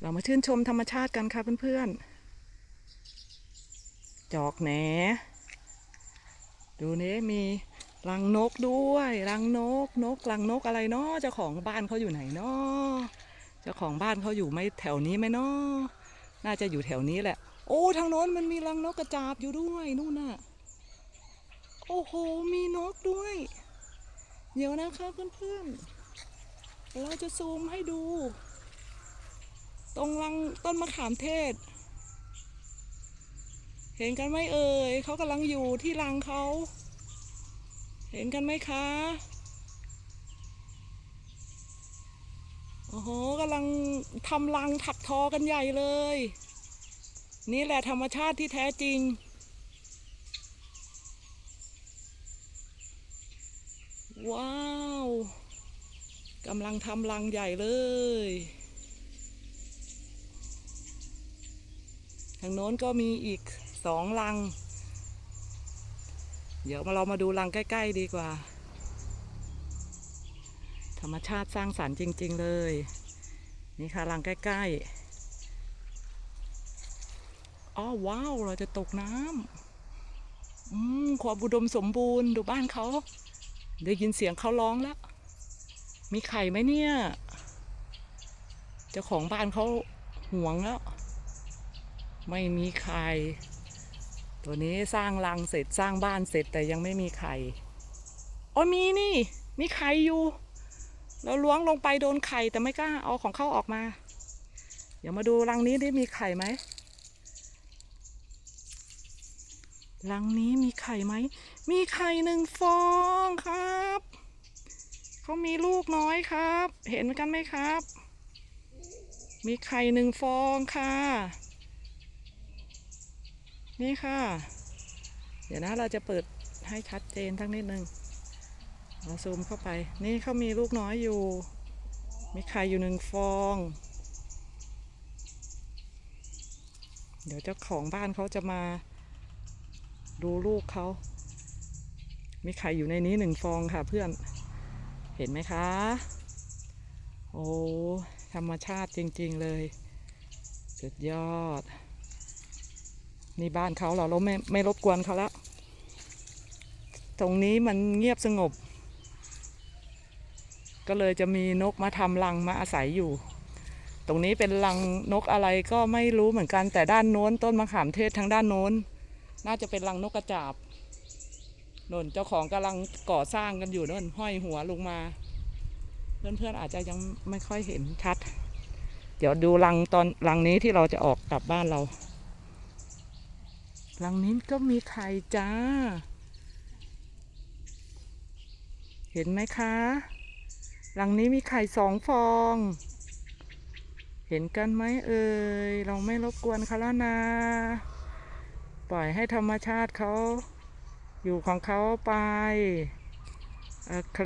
เรามาชื่นชมธรรมชาติกันค่ะเพื่อนๆ จอกแหน ดูนี้มีรังนกด้วยรังนกนกรังนกอะไรเนาะเจ้าของบ้านเขาอยู่ไหนเนาะเจ้าของบ้านเขาอยู่ไม่แถวนี้ไหมเนาะน่าจะอยู่แถวนี้แหละ โอ้ทางโน้นมันมีรังนกกระจาบอยู่ด้วยนู่นน่ะโอ้โหมีนกด้วย เดี๋ยวนะคะเพื่อนๆเราจะซูมให้ดู ตรงรังต้นมะขามเทศ เห็นกันไหมเอ่ยเขากำลังอยู่ที่รังเขา เห็นกันไหมคะโอ้โหกำลังทำรังถักทอกันใหญ่เลย นี่แหละธรรมชาติที่แท้จริง ว้าวกำลังทำรังใหญ่เลย ทางโน้นก็มีอีกสองรัง เดี๋ยวมาเรามาดูรังใกล้ ๆ ดีกว่า ธรรมชาติสร้างสรรค์จริง ๆ เลย นี่ค่ะรังใกล้ ๆอ๋อว้าว เราจะตกน้ำอืมความอุดมสมบูรณ์ดูบ้านเขา ได้ยินเสียงเขาร้องแล้ว มีไข่ไหมเนี่ย เจ้าของบ้านเขาห่วงแล้ว ไม่มีไข่ ตัวนี้สร้างรังเสร็จสร้างบ้านเสร็จแต่ยังไม่มีไข่อ้ยมีนี่ มีไข่อยู่ เราล้วงลงไปโดนไข่แต่ไม่กล้าเอาของเข้าออกมา เดี๋ยวมาดูรังนี้ได้มีไข่ไหมรังนี้มีไข่ไหม มีไข่หนึ่งฟองครับ เขามีลูกน้อยครับ เห็นกันไหมครับ มีไข่หนึ่งฟองค่ะ นี่ค่ะ เดี๋ยวนะเราจะเปิดให้ชัดเจนทั้งนิดนึงเราซูมเข้าไป นี่เขามีลูกน้อยอยู่ มีไข่อยู่หนึ่งฟอง เดี๋ยวเจ้าของบ้านเขาจะมาดูลูกเขา มีไข่อยู่ในนี้หนึ่งฟองค่ะเพื่อน เห็นไหมคะ โอ้ ธรรมชาติจริงๆเลย สุดยอด นี่บ้านเขาเราเราไม่ไม่รบกวนเขาแล้ว ตรงนี้มันเงียบสงบ ก็เลยจะมีนกมาทำรังมาอาศัยอยู่ ตรงนี้เป็นรังนกอะไรก็ไม่รู้เหมือนกัน แต่ด้านโน้นต้นมะขามเทศทางด้านโน้น น่าจะเป็นรังนกกระจาบนนเจ้าของกำลังก่อสร้างกันอยู่นนห้อยหัวลงมา เพื่อนๆอาจจะยังไม่ค่อยเห็นชัด เดี๋ยวดูรังตอนรังนี้ที่เราจะออกกลับบ้านเรา รังนี้ก็มีไข่จ้า เห็นไหมคะรังนี้มีไข่สองฟอง เห็นกันไหมเอ่ย เราไม่รบกวนเขาแล้วนะ ปล่อยให้ธรรมชาติเขาอยู่ของเขาไปโอเค